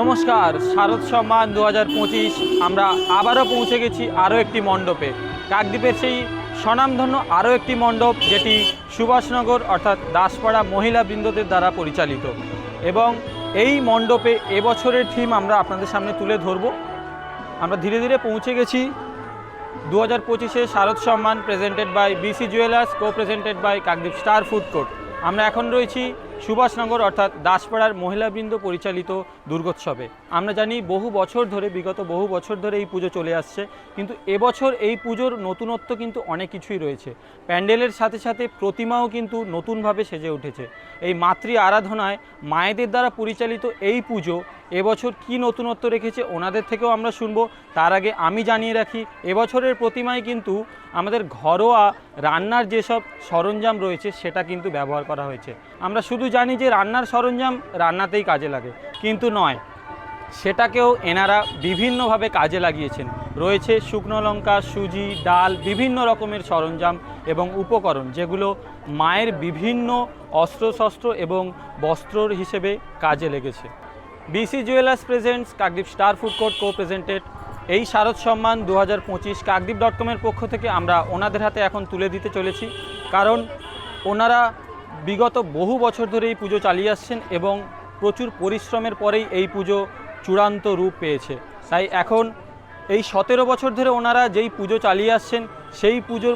নমস্কার, শারদ সম্মান দু হাজার পঁচিশ। আমরা আবারও পৌঁছে গেছি আরও একটি মণ্ডপে। কাকদ্বীপের সেই স্বনামধন্য আরও একটি মণ্ডপ, যেটি সুভাষনগর অর্থাৎ দাসপাড়া মহিলা বৃন্দদের দ্বারা পরিচালিত। এবং এই মণ্ডপে এবছরের থিম আমরা আপনাদের সামনে তুলে ধরব। আমরা ধীরে ধীরে পৌঁছে গেছি। দু হাজার পঁচিশে Sharad Samman presented by BC Jewellers co presented by Kakdwip Star Food Court. আমরা এখন রয়েছি সুভাষনগর অর্থাৎ দাসপাড়ার মহিলাবৃন্দ পরিচালিত দুর্গোৎসবে। আমরা জানি বহু বছর ধরে, বিগত বহু বছর ধরে এই পুজো চলে আসছে, কিন্তু এবছর এই পুজোর নতুনত্ব কিন্তু অনেক কিছুই রয়েছে। প্যান্ডেলের সাথে সাথে প্রতিমাও কিন্তু নতুনভাবে সেজে উঠেছে। এই মাতৃ আরাধনায় মায়েদের দ্বারা পরিচালিত এই পুজো এবছর কি নতুনত্ব রেখেছে ওনাদের থেকেও আমরা শুনব। তার আগে আমি জানিয়ে রাখি, এবছরের প্রতিমায় কিন্তু আমাদের ঘরোয়া রান্নার যেসব সরঞ্জাম রয়েছে সেটা কিন্তু ব্যবহার করা হয়েছে। আমরা শুধু জানি যে রান্নার সরঞ্জাম রান্নাতেই কাজে লাগে, কিন্তু নয়, সেটাকেও এনারা বিভিন্নভাবে কাজে লাগিয়েছেন। রয়েছে শুকনো লঙ্কা, সুজি, ডাল, বিভিন্ন রকমের সরঞ্জাম এবং উপকরণ, যেগুলো মায়ের বিভিন্ন অস্ত্রশস্ত্র এবং বস্ত্রর হিসেবে কাজে লেগেছে। BC Jewellers presents Kakdwip Star Food Court co presented এই শারদ সম্মান দু হাজার পঁচিশ কাকদ্বীপ ডট কমের পক্ষ থেকে আমরা ওনাদের হাতে এখন তুলে দিতে চলেছি, কারণ ওনারা বিগত বহু বছর ধরে এই পুজো চালিয়ে আসছেন এবং প্রচুর পরিশ্রমের পরেই এই পুজো চূড়ান্ত রূপ পেয়েছে। তাই এখন এই সতেরো বছর ধরে ওনারা যেই পুজো চালিয়ে আসছেন, সেই পুজোর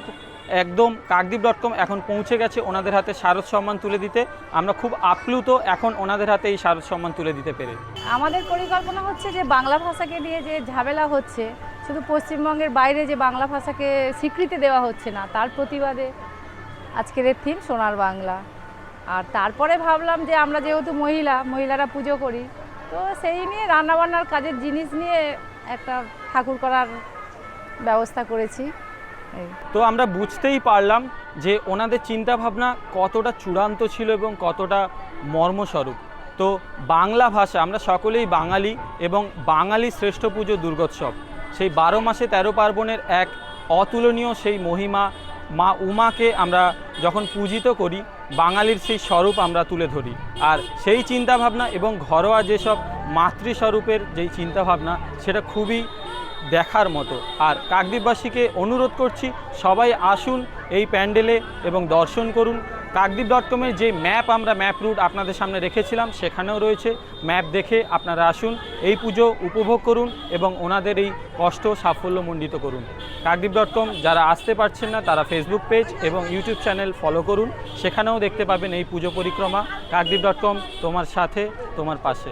একদম কাকদ্বীপ ডট কম এখন পৌঁছে গেছে ওনাদের হাতে শারদ সম্মান তুলে দিতে। আমরা খুব আপ্লুত এখন ওনাদের হাতে এই শারদ সম্মান তুলে দিতে পেরে। আমাদের পরিকল্পনা হচ্ছে যে বাংলা ভাষাকে নিয়ে যে ঝামেলা হচ্ছে, শুধু পশ্চিমবঙ্গের বাইরে যে বাংলা ভাষাকে স্বীকৃতি দেওয়া হচ্ছে না, তার প্রতিবাদে আজকের থিম সোনার বাংলা। আর তারপরে ভাবলাম যে আমরা যেহেতু মহিলা, মহিলারা পুজো করি, তো সেই নিয়ে রান্নাবান্নার কাজের জিনিস নিয়ে একটা ঠাকুর করার ব্যবস্থা করেছি। তো আমরা বুঝতেই পারলাম যে ওনাদের চিন্তাভাবনা কতটা চূড়ান্ত ছিল এবং কতটা মর্মস্বরূপ। তো বাংলা ভাষা, আমরা সকলেই বাঙালি এবং বাঙালি শ্রেষ্ঠ পুজো দুর্গোৎসব। সেই বারো মাসে তেরো পার্বণের এক অতুলনীয় সেই মহিমা, মা উমাকে আমরা যখন পূজিত করি বাঙালির সেই স্বরূপ আমরা তুলে ধরি। আর সেই চিন্তাভাবনা এবং ঘরোয়া যেসব মাতৃস্বরূপের যেই চিন্তাভাবনা, সেটা খুবই দেখার মতো। আর কাকদ্বীপবাসীকে অনুরোধ করছি, সবাই আসুন এই প্যান্ডেলে এবং দর্শন করুন। কাকদ্বীপ ডট কমের যে ম্যাপ আমরা ম্যাপ রুট আপনাদের সামনে রেখেছিলাম, সেখানেও রয়েছে। ম্যাপ দেখে আপনারা আসুন, এই পুজো উপভোগ করুন এবং ওনাদের এই কষ্ট সাফল্যমণ্ডিত করুন। কাকদ্বীপ ডট কম যারা আসতে পারছেন না, তারা ফেসবুক পেজ এবং ইউটিউব চ্যানেল ফলো করুন। সেখানেও দেখতে পাবেন এই পুজো পরিক্রমা। কাকদ্বীপ ডট কম তোমার সাথে, তোমার পাশে।